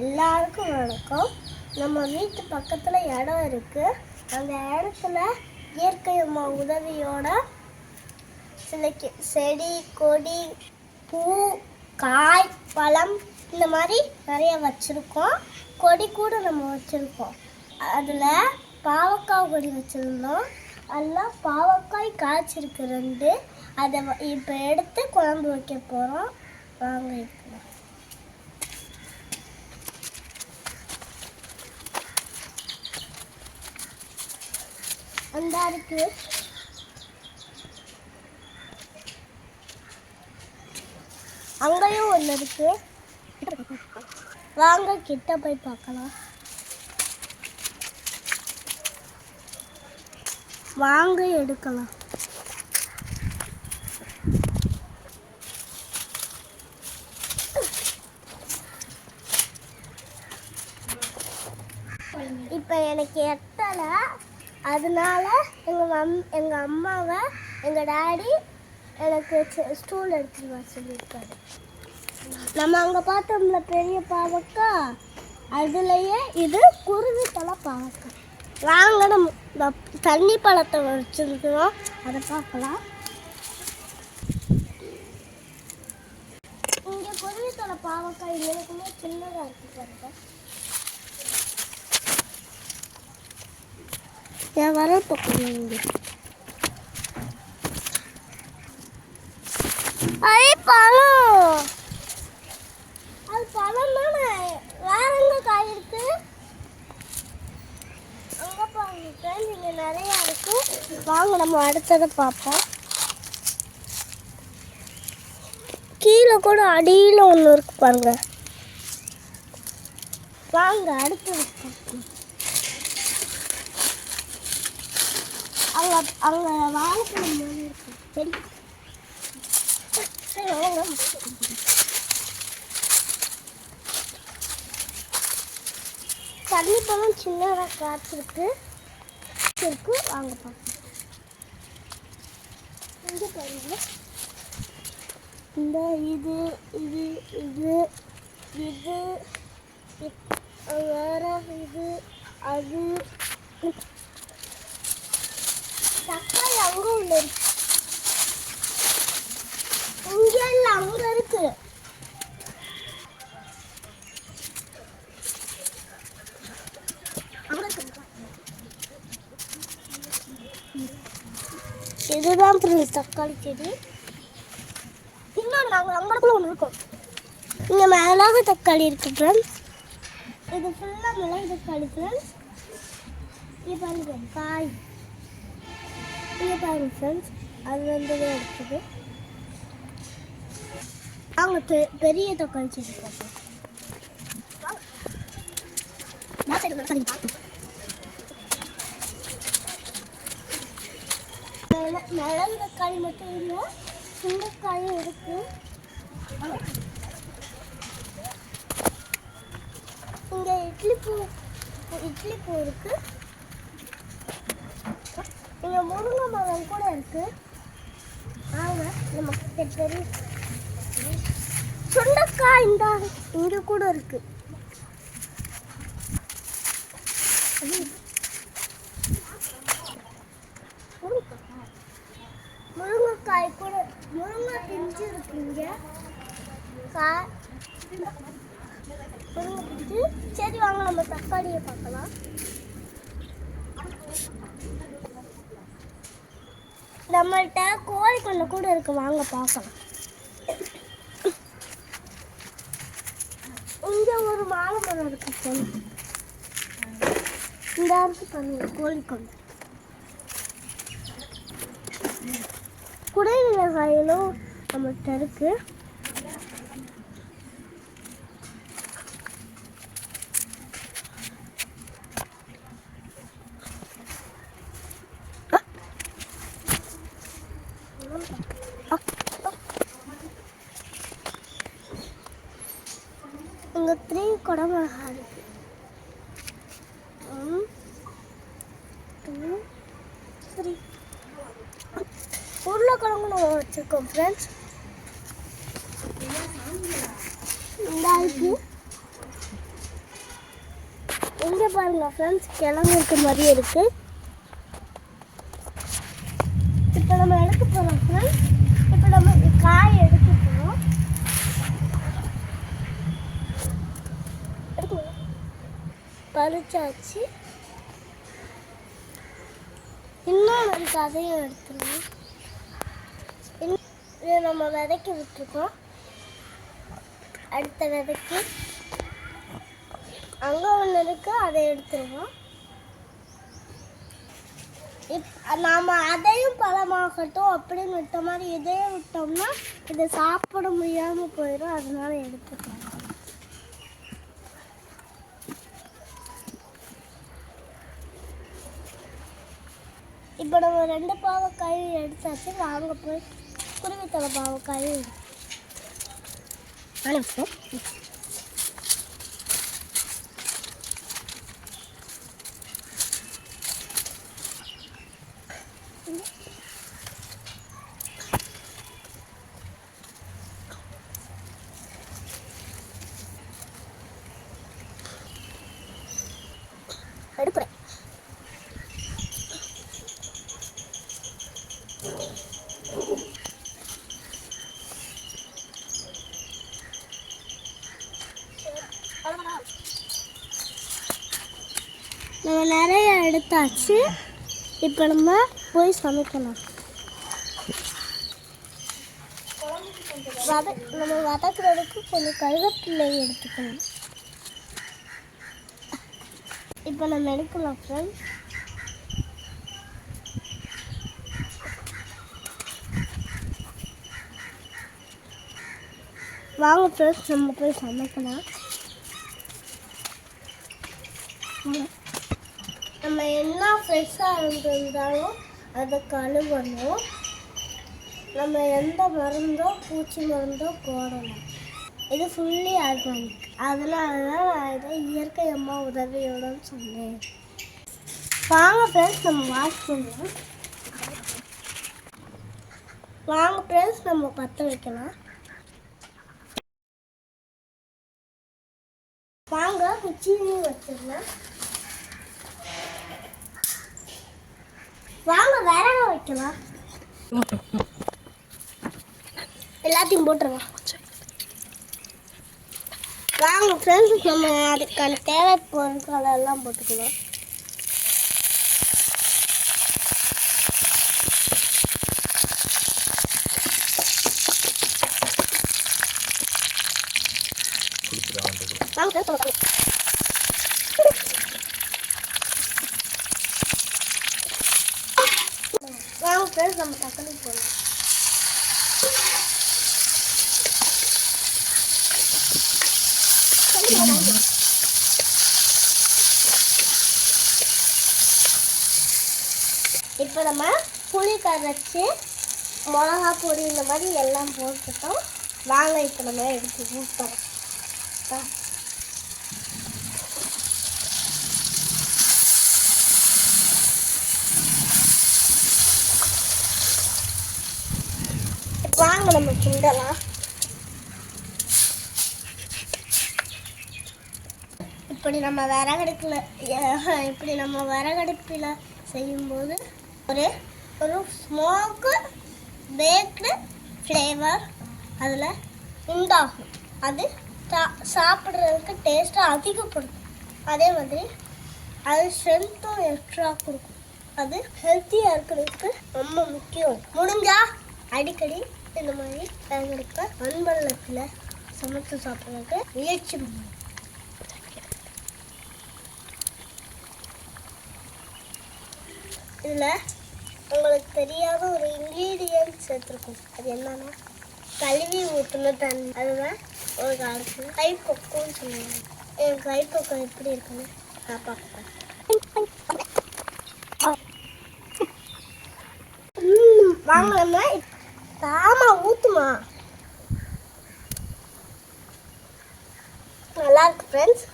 எல்லாருக்கும் வணக்கம். நம்ம வீட்டு பக்கத்தில் இடம் இருக்குது அந்த இடத்துல இயற்கை அம்மா உதவியோட சில செடி கொடி பூ காய் பழம் இந்த மாதிரி நிறைய வச்சுருக்கோம். கொடி கூட நம்ம வச்சுருக்கோம். அதில் பாவக்காய் கொடி வச்சுருந்தோம். எல்லாம் பாவக்காய் காய்ச்சிருக்கு ரெண்டு. அதை இப்போ எடுத்து குழம்பு வைக்க போகிறோம் வாங்க அந்த இருக்கு. அங்கேயும் ஒன்று இருக்கு. வாங்க கிட்ட போய் பார்க்கலாம். வாங்க எடுக்கலாம். இப்போ எனக்கு எத்தனை அதனால எங்கள் மம் எங்கள் அம்மாவை எங்கள் டாடி எனக்கு ஸ்டூல் எடுத்துட்டு வர சொல்லியிருக்காரு. நம்ம அங்கே பார்த்தோம்ல பெரிய பாவக்கா. அதுலேயே இது குருவி தலை பாவக்காய் வாங்க நம்ம தண்ணி பழத்தை வச்சுருக்கிறோம். அதை பார்க்கலாம். இங்கே குருவி தலை பாவக்காய் எனக்குமே சின்னதாக இருக்குது பாருங்க. என் வர பக்கம் இங்கே பழம் அது பழம் தானே வேற எங்க காய் இருக்கு அங்க பாருங்க friends, இங்க இருக்கு வாங்க நம்ம அடுத்ததை பார்ப்போம் கீழே கூட அடியில் ஒன்று இருக்கு பாருங்க. வாங்க அடுத்தது பார்ப்போம் அங்க வாழைப்பழம் சரி தண்ணி பழம் சின்னதாக காய்ச்சிருக்கு இருக்கு வாங்க பார்க்கலாம் இங்கே பாருங்க இந்த இது இது இது இது வேற இது அது அங்கே உள்ள இருக்கு இங்கே இல்லை அங்கே இருக்கு. இதுதான் ஃப்ரெண்ட்ஸ் தக்காளி செடி. இன்னொன்று நாங்கள் அங்கடக்குள்ள ஒன்று இருக்கோம். இங்கே மிளகு தக்காளி இருக்கு ஃப்ரெண்ட்ஸ் இது ஃபுல்லாக மிளகு தக்காளி ஃப்ரெண்ட்ஸ் இது பாருங்க காய். இங்கே பாருங்க ஃப்ரெண்ட்ஸ் அது வந்து இருக்குது அவங்க பெ- பெரிய தக்காளி செடி பார்ப்போம் நான் தக்காளி மட்டும் இல்லை சுண்டைக்காயும் இருக்கு. இங்கே இட்லி பூ இட்லி பூ இருக்குது இங்க முருங்கை மரம் கூட இருக்கு. வாங்க நமக்கு பெரிய இந்த இங்க கூட இருக்கு. முருங்கக்காய் முருங்கைக்காய். கூட முருங்கை பிஞ்சு இருக்கு இங்க. காய் முருங்கை பிஞ்சு. சரி வாங்க நம்ம தக்காளியை பார்க்கலாம். நம்மள்கிட்ட கோழி கொண்டை கூட இருக்கு. வாங்க பார்க்கலாம். இங்க ஒரு மாலை மரம் இருக்கு இந்த அரிசி பண்ணுங்க கோழி கொண்டை குடை மிளகாயிலும் நம்மள்கிட்ட இருக்கு. த்ரீ குடை மிளகா இருக்கு ஒன் டூ த்ரீ உருளைக்கிழங்கு நம்ம வச்சுருக்கோம் ஃப்ரெண்ட்ஸ் இந்த இருக்கு இங்கே பாருங்க ஃப்ரெண்ட்ஸ் கிழங்கு இருக்க மாதிரியே இருக்குது இப்போ நம்ம எடுக்க போகிறோம் ஃப்ரெண்ட்ஸ் இப்போ நம்ம இந்த காய் எடுக்க போகிறோம் பறிச்சாச்சு இன்னும் ஒரு அதையும் எடுத்துருவோம் இன்னும் இதை நம்ம விதைக்க விட்டுருக்கோம். அடுத்த விதைக்கு அங்கே ஒன்று இருக்கு அதை எடுத்துருவோம். இப் நாம் அதையும் பழமாகட்டும் அப்படின்னு விட்ட மாதிரி இதையும் விட்டோம்னா இதை சாப்பிட முடியாமல் போயிடும் அதனால எடுத்துக்கலாம். இப்போ நம்ம ரெண்டு பாவக்காய் எடுத்தாச்சு. வாங்க போய் குருவித்தலை பாவக்காய் எடுத்து எடுக்கிறேன் நம்ம நிறைய எடுத்தாச்சு. இப்போ நம்ம போய் சமைக்கலாம். வத நம்ம வதக்குறதுக்கு கொஞ்சம் கருவேப்பிலை எடுத்துக்கணும் இப்போ நம்ம எடுக்கலாம் ஃப்ரெண்ட்ஸ் வாங்க ஃப்ரெண்ட்ஸ் நம்ம போய் சமைக்கலாம். நம்ம என்ன ஃப்ரெஷ்ஷாக இருந்திருந்தாலும் அதை கழுவணும் நம்ம எந்த மருந்தோ பூச்சி மருந்தோ போடணும். இது ஃபுல்லி ஆர்கானிக் அதனால தான் நான் இதை இயற்கை அம்மா உதவியோட சொன்னேன். வாங்க ஃப்ரெண்ட்ஸ் நம்ம வாஷ் பண்ணுவோம் வாங்க ஃப்ரெண்ட்ஸ் நம்ம பற்ற வைக்கலாம். வாங்க குச்சியும் வச்சிடலாம். வாங்க வேற வைக்கலாம்? எல்லாத்தையும் போட்டுருவோம் வாங்க ஃப்ரெண்ட்ஸ் நம்ம அதுக்கான தேவை பொருட்கள் எல்லாம் போட்டுக்கலாம். வாங்க. பேர் நம்ம தக்காளி போடலாம் இப்போ நம்ம புளி கரைச்சி மிளகா பொடி இந்த மாதிரி எல்லாம் போட்டுட்டோம். வாங்க இப்போ நம்ம எடுத்து ஊற்றலாம் வாங்க நம்ம கிண்டலாம். இப்படி நம்ம விறகடுப்பில் இப்படி நம்ம விறகடுப்பில் செய்யும்போது ஒரு ஒரு ஸ்மோக்கு பேக்டு ஃப்ளேவர் அதில் உண்டாகும். அது சா- சாப்பிட்றதுக்கு டேஸ்ட்டாக அதிகப்படுத்தும். அதே மாதிரி அது ஸ்ட்ரென்த்தும் எக்ஸ்ட்ரா கொடுக்கும். அது ஹெல்த்தியாக இருக்கிறதுக்கு ரொம்ப முக்கியம். முடிஞ்சா அடிக்கடி இந்த மாதிரி விறகடுப்ப மண்பள்ளத்தில் சமைச்சு சாப்பிட்றதுக்கு முயற்சி பண்ணுவோம் இதில் உங்களுக்கு தெரியாத ஒரு இன்க்ரீடியன்ட் சேர்த்துருக்கும். அது என்னன்னா கழுவி ஊற்றுன தண்ணி. அதுதான் ஒரு காலத்தில் கைப்பக்குவம்னு சொல்லுவாங்க. என் கைப்பக்கம் எப்படி இருக்குன்னு நான் பார்ப்பேன். வாங்கலாமா ஆமா ஊத்துமா. நல்லா இருக்கு ஃப்ரெண்ட்ஸ்